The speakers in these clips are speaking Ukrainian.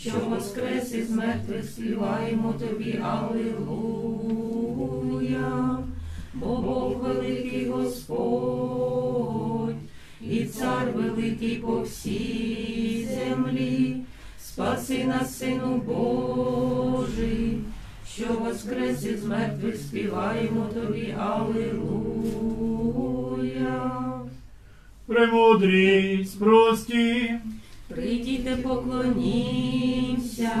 що воскрес із мертвих співаємо тобі, Аллилуйя. Бо Бог великий Господь, і цар великий по всій землі, спаси нас, Сину Божий, що воскрес із мертвих співаємо тобі, Аллилуйя. Премудрість, прості, Прийдіте, поклонімся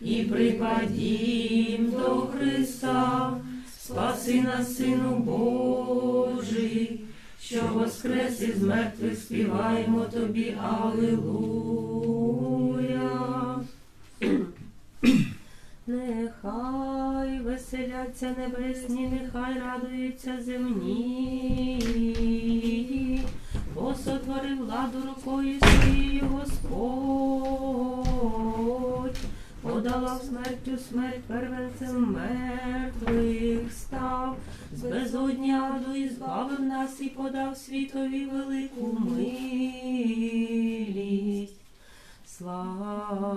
і припадім до Христа, спаси нас, Сину Божий, що воскрес із мертвих співаємо тобі, Аллилуйя. Нехай веселяться небесні, нехай радуються земні, бо сотворив владу рукою своєю Господь, подолав смертю смерть первенцем мертвих став, з безодня аду і збавив нас і подав світові велику милість. Слава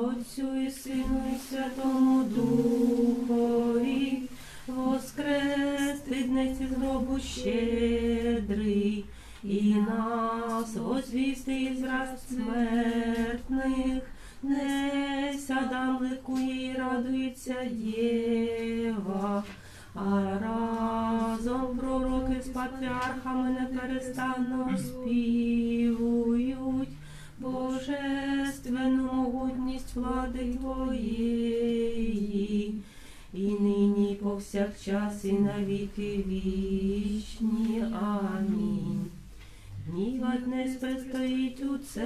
Отцю і Сину і Святому Духові, воскрес ти із гробу щедрий, і нас возвісти із раз смертних, днесь Адам ликує і радується Єва, а разом пророки з патріархами неперестанно співують. Божественну могутність влади Твоєї, і нині, повсякчас, і на віки вічні. Амінь. Не спристоїть у церкві,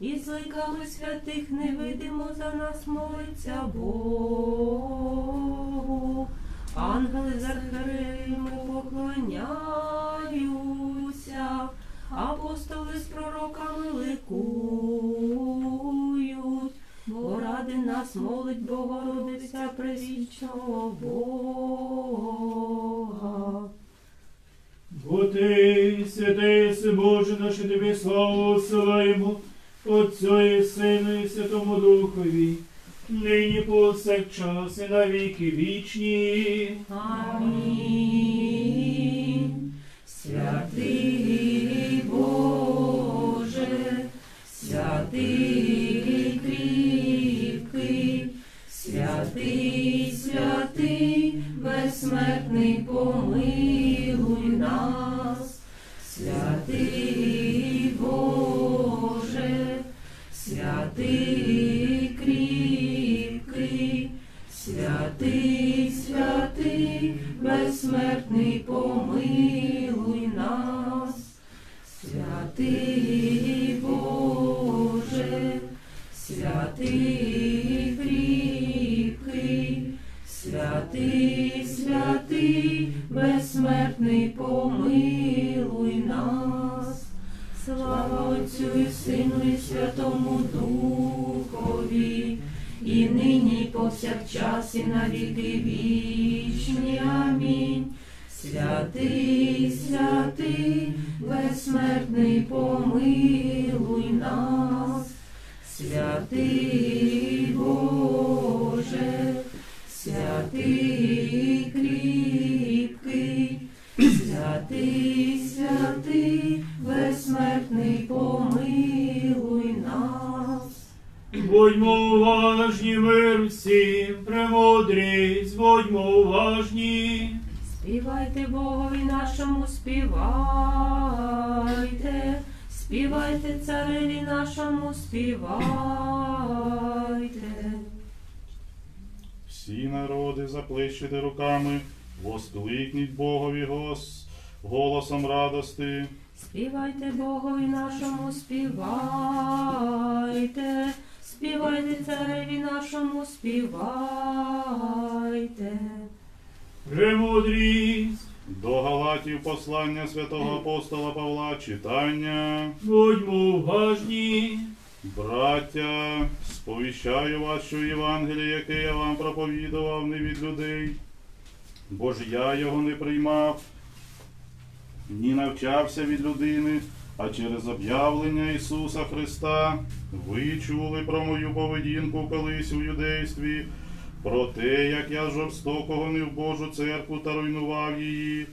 і з ликами святих невидимо за нас молиться Богу. Ангели з архиереями поклоняються, апостоли з пророками ликують, бо ради нас молить Богородиця превічного Бога. Бо ти, святий Боже, наше тобі славу осилаємо, Отцю і Сину і Святому Духові, нині повсякчас і на віки вічні. Амінь. Святий Боже, святий кріпкий, святий, святий, безсмертний, помилуй. Святий Боже, святий кріпкий, святий, святий, безсмертний, помилуй нас. Святий Боже, святий кріпкий, святий, і Сину і Святому Духові, і нині, і повсякчас, і на віки вічні. Амінь. Святий, святий, безсмертний, помилуй нас. Святий Боже, святий Будьмо уважні, мир всім, премудрість, будьмо уважні. Співайте Богові нашому, співайте, співайте цареві нашому, співайте. Всі народи заплещете руками, воскликніть Богові гос, голосом радости. Співайте Богові нашому, співайте, співайте цареві нашому, співайте. Премудрість, До Галатів послання святого апостола Павла читання. будьмо уважні. Браття, сповіщаю вас, що Євангеліє, яке я вам проповідував, не від людей, бо ж я його не приймав, ні навчався від людини, а через об'явлення Ісуса Христа ви чули про мою поведінку колись у юдействі, про те, як я жорстоко гонив Божу церкву та руйнував її.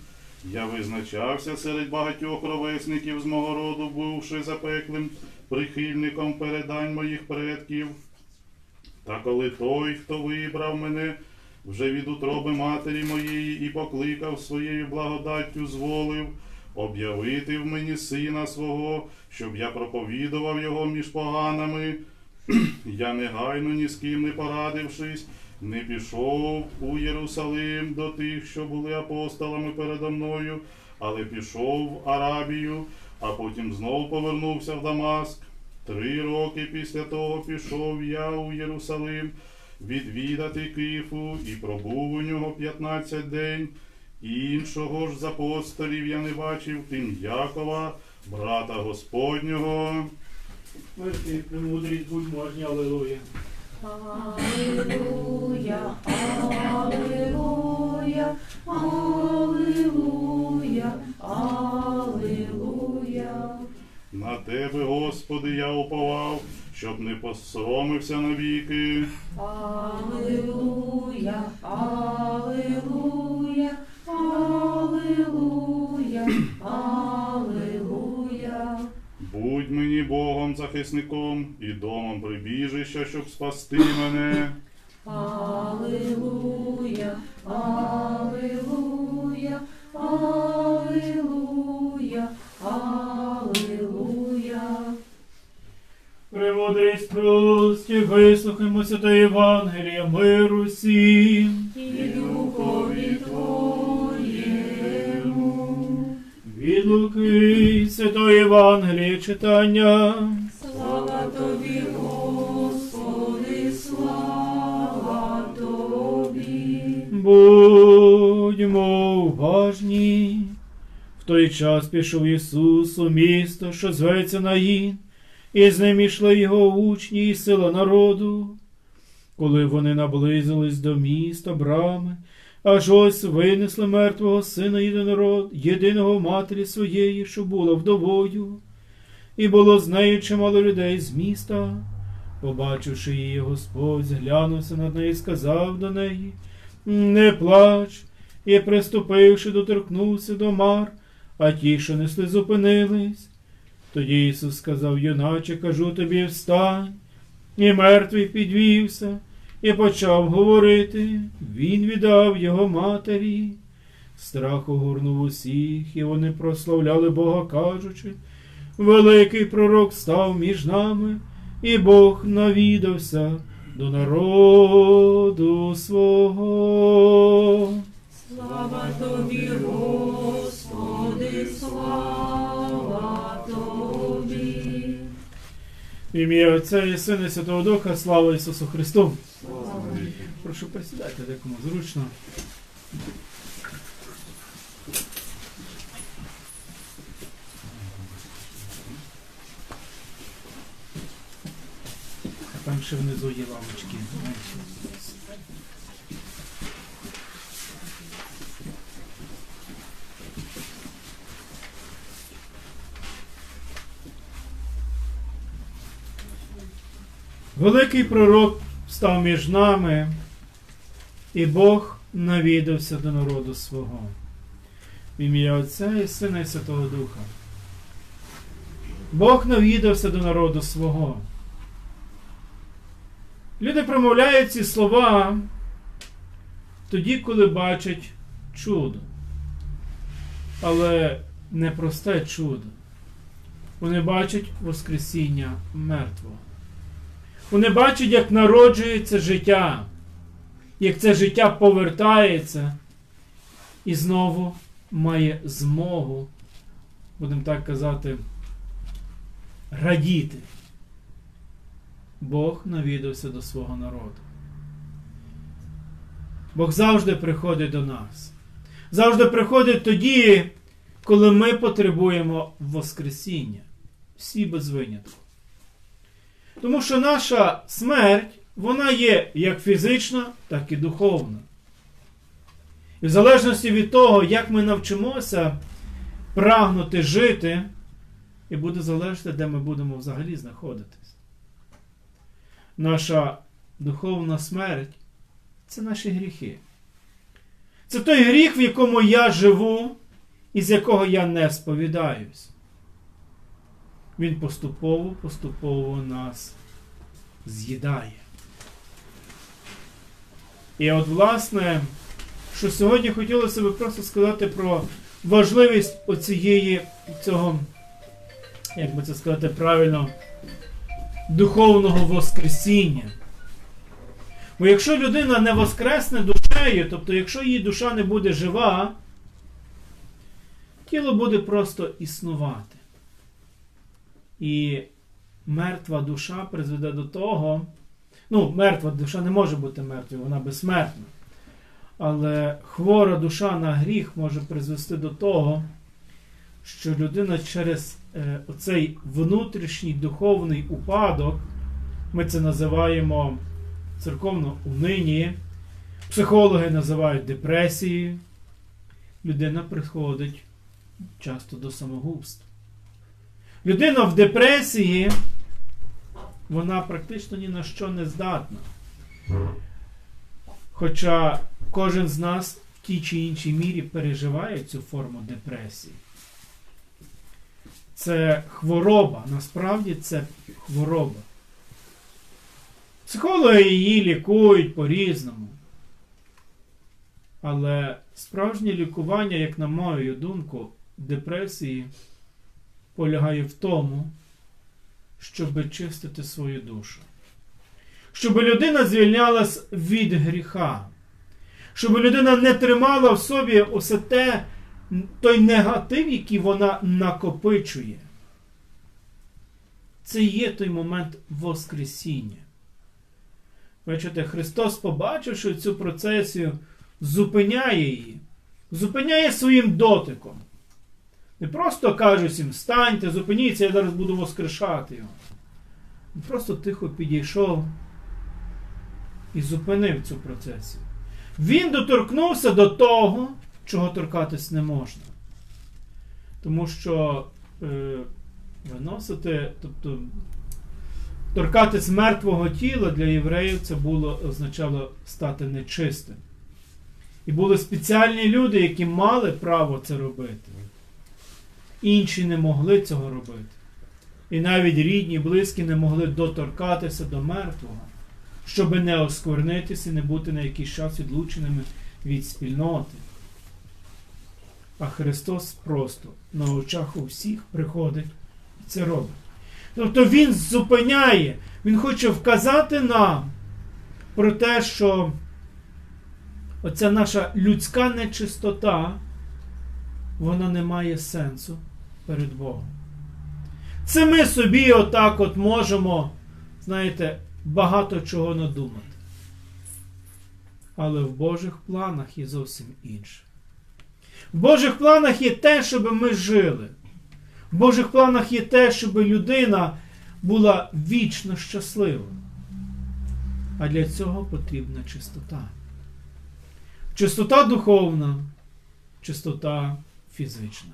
Я визначався серед багатьох ровесників з мого роду, бувши запеклим прихильником передань моїх предків. Та коли той, хто вибрав мене вже від утроби матері моєї і покликав своєю благодаттю, зволив об'явити в мені сина свого, щоб я проповідував його між поганами, я негайно ні з ким не порадившись, не пішов у Єрусалим до тих, що були апостолами передо мною, але пішов в Арабію, а потім знов повернувся в Дамаск. Три роки після того пішов я у Єрусалим відвідати Кифу і пробув у нього 15 день. Іншого ж з апостолів я не бачив, тим Якова, брата Господнього. Мирський премудрість будь можні, алелуя. Аллилуйя, Аллилуйя, Аллилуйя, Аллилуйя. На тебе, Господи, я уповав, щоб не посоромився навіки. Аллилуйя, Аллилуйя, Аллилуйя, Аллилуйя. Будь мені Богом захисником і домом прибіжища, щоб спасти мене. Аллилуйя, Аллилуйя, Аллилуйя, Аллилуйя. Премудрість прості, вислухаймо свято Євангелія миру всім. Читання. Слава Тобі, Господи, слава Тобі. Будьмо уважні. В той час пішов Ісус у місто, що зветься Наїн, і з ним ішли його учні і сила народу. Коли вони наблизились до міста брами, аж ось винесли мертвого сина єдинород, єдиного матері своєї, що була вдовою, і було з нею чимало людей з міста. Побачивши її, Господь зглянувся над нею і сказав до неї Не плач, і, приступивши, доторкнувся до мар, а ті, що несли, зупинились. Тоді Ісус сказав, юначе, кажу тобі, встань. І мертвий підвівся і почав говорити. Він віддав його матері. Страх огорнув усіх, і вони прославляли Бога, кажучи, великий пророк став між нами, і Бог навідався до народу свого. Слава Тобі, Господи, слава Тобі. Ім'я Отця і Сина і Святого Духа, слава Ісусу Христу. Прошу присідайте, де кому зручно. А Там ще внизу є лавочки. Великий пророк став між нами, і Бог навідався до народу свого. В ім'я Отця і Сина і Святого Духа. Бог навідався до народу свого. Люди промовляють ці слова тоді, коли бачать чудо. Але не просте чудо. Вони бачать Воскресіння мертвого. Вони бачать, як народжується життя, як це життя повертається і знову має змогу, будемо так казати, радіти. Бог навідався до свого народу. Бог завжди приходить до нас. Завжди приходить тоді, коли ми потребуємо Воскресіння. Всі без винятку. Тому що наша смерть, вона є як фізична, так і духовна. І в залежності від того, як ми навчимося прагнути жити, і буде залежати, де ми будемо взагалі знаходитись. Наша духовна смерть це наші гріхи. Це той гріх, в якому я живу і з якого я не сповідаюсь. Він поступово, поступово нас з'їдає. І от, власне, що сьогодні хотілося би просто сказати про важливість оцієї цього, як би це сказати правильно, духовного воскресіння. Бо якщо людина не воскресне душею, тобто якщо її душа не буде жива, тіло буде просто існувати. І мертва душа призведе до того, ну, мертва душа не може бути мертвою, вона безсмертна. Але хвора душа на гріх може призвести до того, що людина через е, оцей внутрішній духовний упадок, ми це називаємо церковно унині, психологи називають депресією, людина приходить часто до самогубств. Людина в депресії, вона практично ні на що не здатна. Хоча кожен з нас в тій чи іншій мірі переживає цю форму депресії. Це хвороба, насправді це хвороба. Психологи її лікують по-різному. Але справжнє лікування, як на мою думку, депресії полягає в тому, щоб чистити свою душу. Щоб людина звільнялась від гріха. Щоб людина не тримала в собі усе те, той негатив, який вона накопичує. Це є той момент Воскресіння. Бачите, Христос, побачивши цю процесію, зупиняє її, зупиняє своїм дотиком. Не просто каже всім, встаньте, зупиніться, я зараз буду воскрешати його. Він просто тихо підійшов і зупинив цю процесію. Він доторкнувся до того, чого торкатись не можна. Тому що е, виносити, тобто торкатись мертвого тіла для євреїв це було, означало стати нечистим. І були спеціальні люди, які мали право це робити. Інші не могли цього робити. І навіть рідні, близькі не могли доторкатися до мертвого, щоб не осквернитися і не бути на якийсь час відлученими від спільноти. А Христос просто на очах у всіх приходить і це робить. Тобто Він зупиняє, Він хоче вказати нам про те, що оця наша людська нечистота, вона не має сенсу перед Богом. Це ми собі отак от можемо, знаєте, багато чого надумати. Але в Божих планах є зовсім інше. В Божих планах є те, щоб ми жили. В Божих планах є те, щоб людина була вічно щаслива. А для цього потрібна чистота. Чистота духовна, чистота фізична.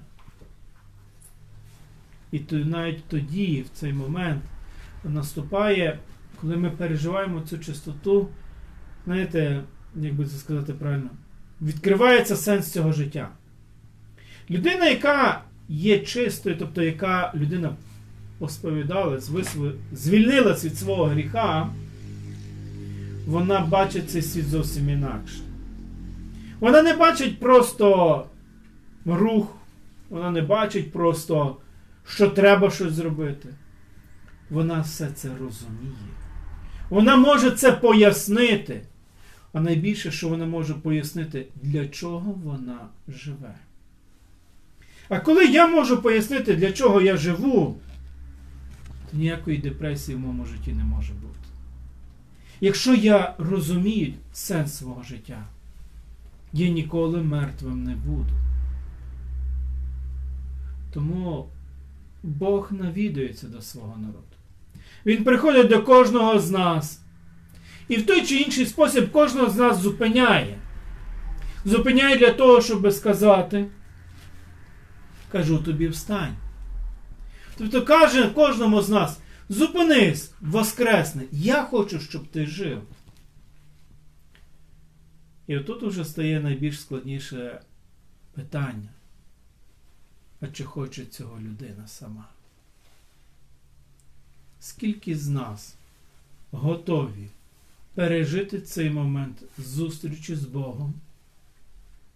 І то навіть тоді, в цей момент, наступає, коли ми переживаємо цю чистоту, знаєте, як би це сказати правильно, відкривається сенс цього життя. Людина, яка є чистою, тобто яка людина посповідалась, висв... звільнилась від свого гріха, вона бачить цей світ зовсім інакше. Вона не бачить просто рух, вона не бачить просто, що треба щось зробити. Вона все це розуміє. Вона може це пояснити. А найбільше, що вона може пояснити, для чого вона живе. А коли я можу пояснити, для чого я живу, то ніякої депресії в моєму житті не може бути. Якщо я розумію сенс свого життя, я ніколи мертвим не буду. Тому Бог навідується до свого народу. Він приходить до кожного з нас. І в той чи інший спосіб кожного з нас зупиняє. Зупиняє для того, щоб сказати, кажу тобі встань. Тобто каже кожному з нас: зупинись, воскресни, я хочу, щоб ти жив. І отут уже стає найбільш складніше питання. А чи хоче цього людина сама? Скільки з нас готові пережити цей момент зустрічі з Богом,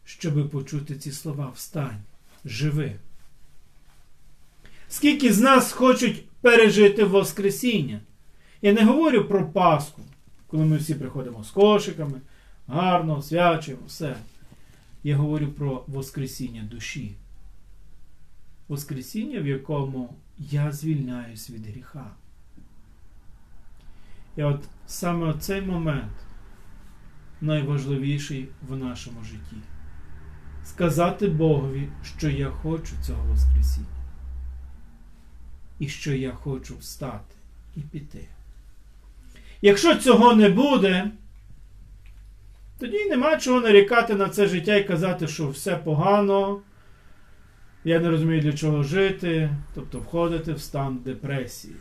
щоби почути ці слова Встань, живи? Скільки з нас хочуть пережити Воскресіння? Я не говорю про Пасху, коли ми всі приходимо з кошиками, гарно, свячуємо, все. Я говорю про Воскресіння душі. Воскресіння, в якому я звільняюсь від гріха. І от саме цей момент найважливіший в нашому житті. Сказати Богові, що я хочу цього Воскресіння. І що я хочу встати і піти. Якщо цього не буде, тоді нема чого нарікати на це життя і казати, що все погано, я не розумію, для чого жити, тобто входити в стан депресії.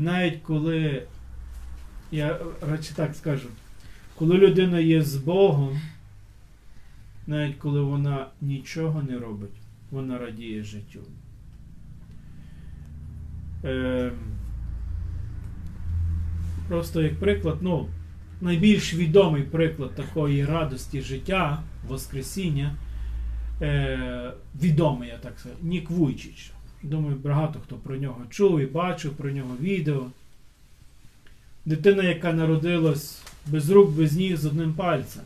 Навіть коли, я радше так скажу, коли людина є з Богом, навіть коли вона нічого не робить, вона радіє життю. Е, просто як приклад, ну, найбільш відомий приклад такої радості життя, Воскресіння, е, відомий, я так скажу, Нік Вуйчич. Думаю, багато хто про нього чув і бачив про нього відео. Дитина, яка народилась без рук, без ніг з одним пальцем.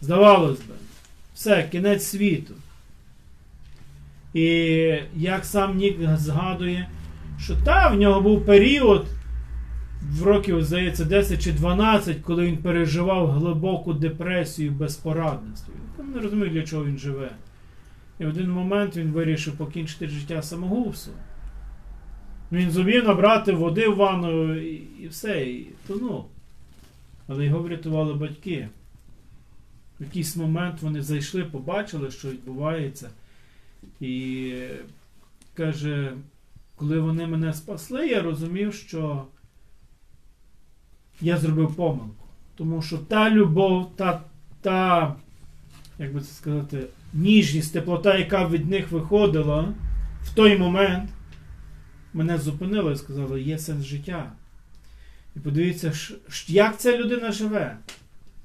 Здавалось би, все, кінець світу. І як сам Нік згадує, що та, в нього був період, в років, здається, 10 чи 12, коли він переживав глибоку депресію, безпорадництво. Він не розумів, для чого він живе. І в один момент він вирішив покінчити життя самогубством. Він зумів набрати води в ванну і, все, і тонув. Але його врятували батьки. В якийсь момент вони зайшли, побачили, що відбувається. І каже, коли вони мене спасли, я розумів, що я зробив помилку. Тому що та любов, та, та як би це сказати, ніжність, теплота, яка від них виходила в той момент, мене зупинила і сказала, є сенс життя. І подивіться, як ця людина живе.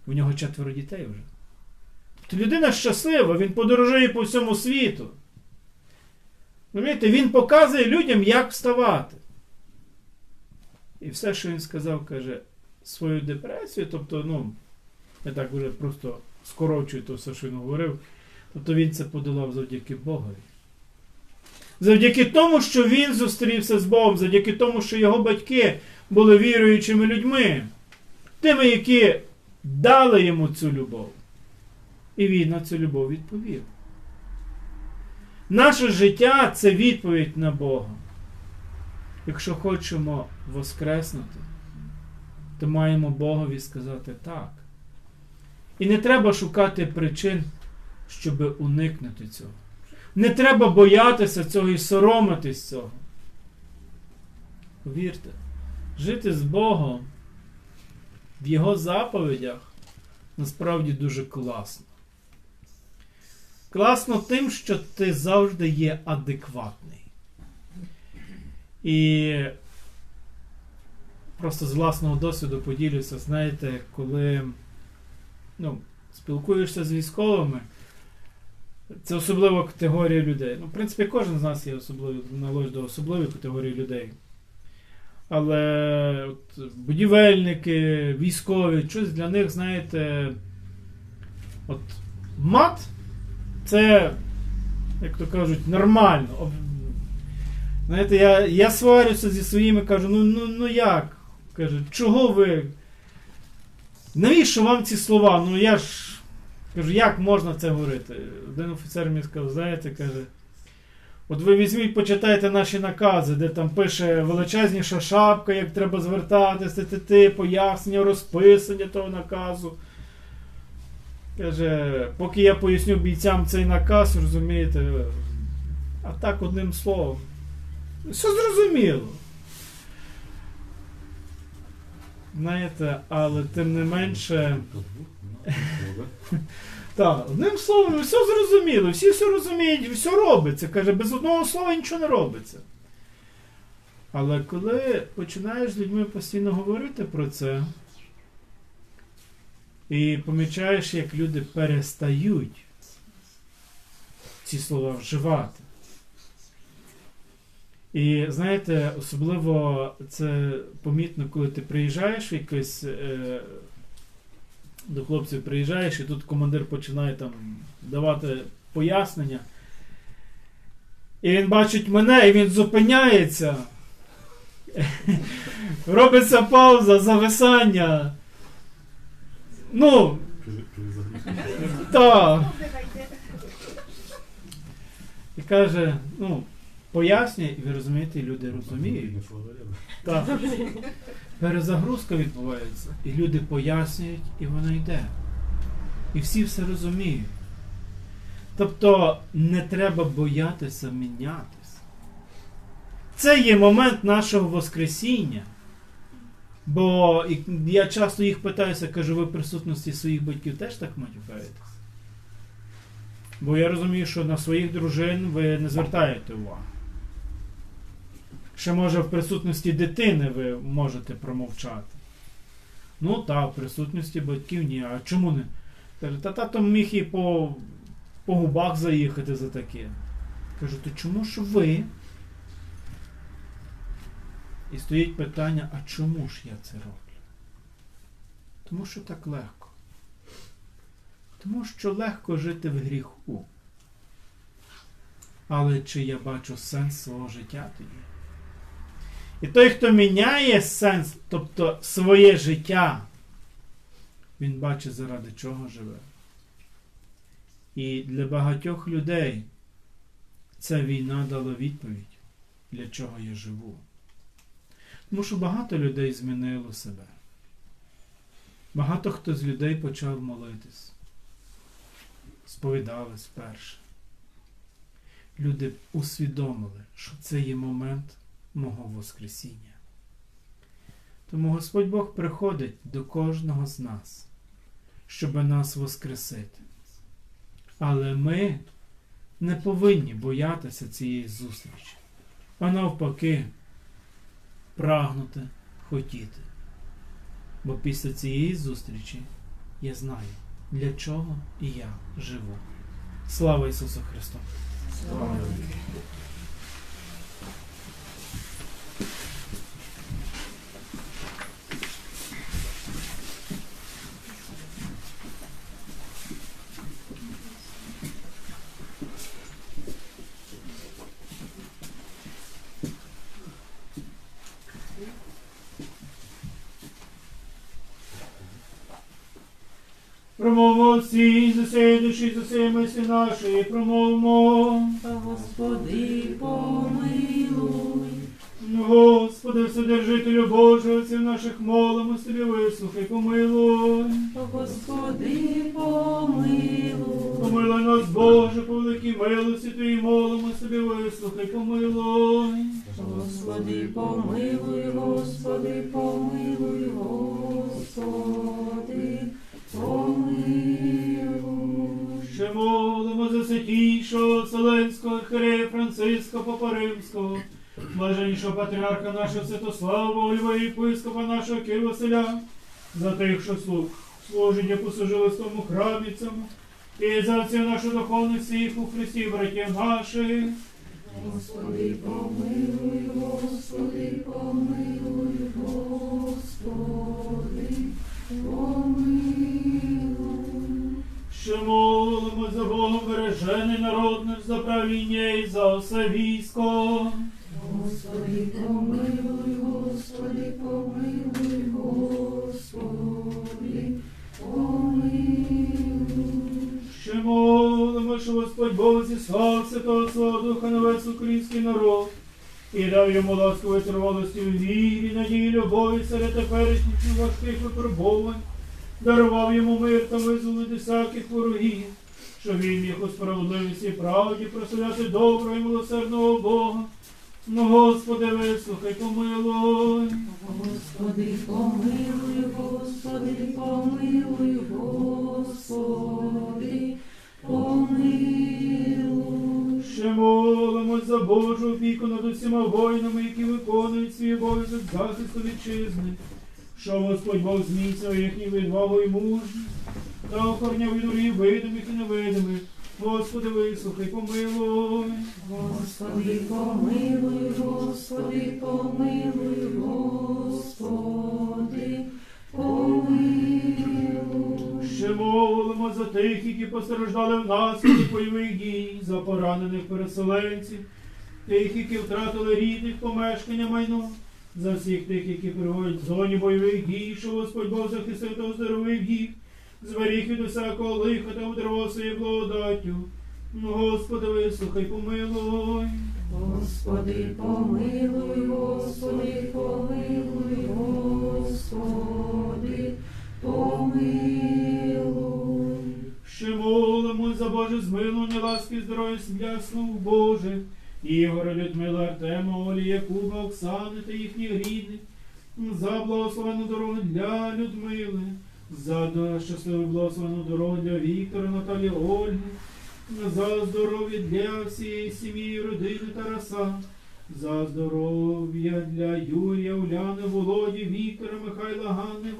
У нього четверо дітей вже. То людина щаслива, він подорожує по всьому світу. Розумієте, він показує людям, як вставати. І все, що він сказав, каже, свою депресію, тобто, ну, я так вже просто скорочую то все, що він говорив. Тобто він це подолав завдяки Богові. Завдяки тому, що він зустрівся з Богом, завдяки тому, що його батьки були віруючими людьми, тими, які дали йому цю любов. І він на цю любов відповів. Наше життя це відповідь на Бога. Якщо хочемо воскреснути, то маємо Богові сказати так. І не треба шукати причин, щоб уникнути цього. Не треба боятися цього і соромитись цього. Повірте, жити з Богом в Його заповідях насправді дуже класно. Класно тим, що ти завжди є адекватний. І просто з власного досвіду поділюся, знаєте, коли ну, спілкуєшся з військовими, це особлива категорія людей. Ну, в принципі, кожен з нас є особливий, належить до особливої категорії людей. Але от, будівельники, військові, щось для них, знаєте, от мат це, як то кажуть, нормально. Знаєте, я, я сварюся зі своїми, кажу, ну, ну, ну як? Каже, чого ви? Навіщо вам ці слова? Ну я ж кажу, як можна це говорити? Один офіцер мені сказав, знаєте, каже. От ви візьміть, почитайте наші накази, де там пише величезніша шапка, як треба звертатися, ти, пояснення, розписання того наказу. Каже, поки я поясню бійцям цей наказ, розумієте, А так одним словом. Все зрозуміло. Знаєте, але тим не менше. Так, одним словом, все зрозуміло, всі все розуміють, все робиться. Каже, без одного слова нічого не робиться. Але коли починаєш з людьми постійно говорити про це, і помічаєш, як люди перестають ці слова вживати. І знаєте, особливо це помітно, коли ти приїжджаєш в якесь. Е, до хлопців приїжджаєш, і тут командир починає там давати пояснення. І він бачить мене, і він зупиняється. Робиться пауза, зависання. Ну, так. І каже, ну, пояснює, і ви розумієте, люди розуміють. Так. Перезагрузка відбувається, і люди пояснюють, і вона йде. І всі все розуміють. Тобто не треба боятися мінятися. Це є момент нашого Воскресіння. Бо я часто їх питаюся, кажу, ви в присутності своїх батьків теж так матюкаєтесь? Бо я розумію, що на своїх дружин ви не звертаєте увагу. Ще може в присутності дитини ви можете промовчати. Ну так, в присутності батьків ні. А чому не? Та тато міг і по, по губах заїхати за таке. Кажу, то чому ж ви? І стоїть питання, а чому ж я це роблю? Тому що так легко. Тому що легко жити в гріху. Але чи я бачу сенс свого життя тоді? І той, хто міняє сенс, тобто своє життя, він бачить, заради чого живе. І для багатьох людей ця війна дала відповідь, для чого я живу. Тому що багато людей змінило себе. Багато хто з людей почав молитись, сповідались вперше. Люди усвідомили, що це є момент мого Воскресіння. Тому Господь Бог приходить до кожного з нас, щоб нас воскресити. Але ми не повинні боятися цієї зустрічі, а навпаки, прагнути, хотіти. Бо після цієї зустрічі я знаю, для чого і я живу. Слава Ісусу Христу! Слава Промовмо всі, за сей душі, за сей мислі наші, промовмо. Господи, помилуй. Господи, Вседержителю Божий, отців наших молимо, тобі вислухай, помилуй. Господи, помилуй. Помилуй нас, Боже, по великій милості Твоїй молимо, тобі вислухай, помилуй. Господи, помилуй, Господи, помилуй, Господи. Ще молимо за святійшого Вселенського архиерея Франциска Папа Римського, блаженнішого патріарха нашого Святослава, Льва єпископа нашого Кир Василя, за тих, що слуг служення послужили в тому храмі цьому, і за отців наших духовних всіх у Христі, братів наших. Господи, помилуй, Господи, помилуй, Господи, Ще молимо за Богом бережений народ наш за правління і за все військо. Господи, помилуй, Господи, помилуй, Господи, помилуй. Ще молимо, що Господь Бог зіслав Святого Свого Духа на весь український народ і дав йому ласку витривалості у вірі, надії, любові серед теперішніх важких випробувань, дарував йому мир та визволити всяких ворогів, що він міг у справедливості і правді прославляти доброго і милосердного Бога. Ну, Господи, вислухай, помилуй. Господи, помилуй, Господи, помилуй, Господи, помилуй. Ще молимось за Божу опіку над усіма воїнами, які виконують свій обов'язок захисту вітчизни, що Господь Бог зміцнив їхню відвагу і мужність, та охороняв від урів видимих і невидимих. Господи, вислухай, помилуй. Господи, помилуй, Господи, помилуй, Господи, помилуй. Ще молимо за тих, які постраждали внаслідок бойових дій, за поранених переселенців, тих, які втратили рідних помешкання майно, за всіх тих, які перебувають в зоні бойових дій, що Господь Бог захистив та оздоровив їх, зберіг від усякого лиха та обдарував своєю благодаттю. Ну, Господи, вислухай, помилуй. Господи, помилуй, Господи, помилуй, Господи, помилуй. Ще молимось за Боже змилування, ласки, здоров'я, яснув Боже, Ігоря, Людмила, Артема, Олі, Якуба, Оксани та їхніх рідних, за благословену дорогу для Людмили, за щасливу благословену дорогу для Віктора, Наталі, Ольги, за здоров'я для всієї сім'ї, родини Тараса, за здоров'я для Юрія, Уляни, Володі, Віктора, Михайла, Ганни,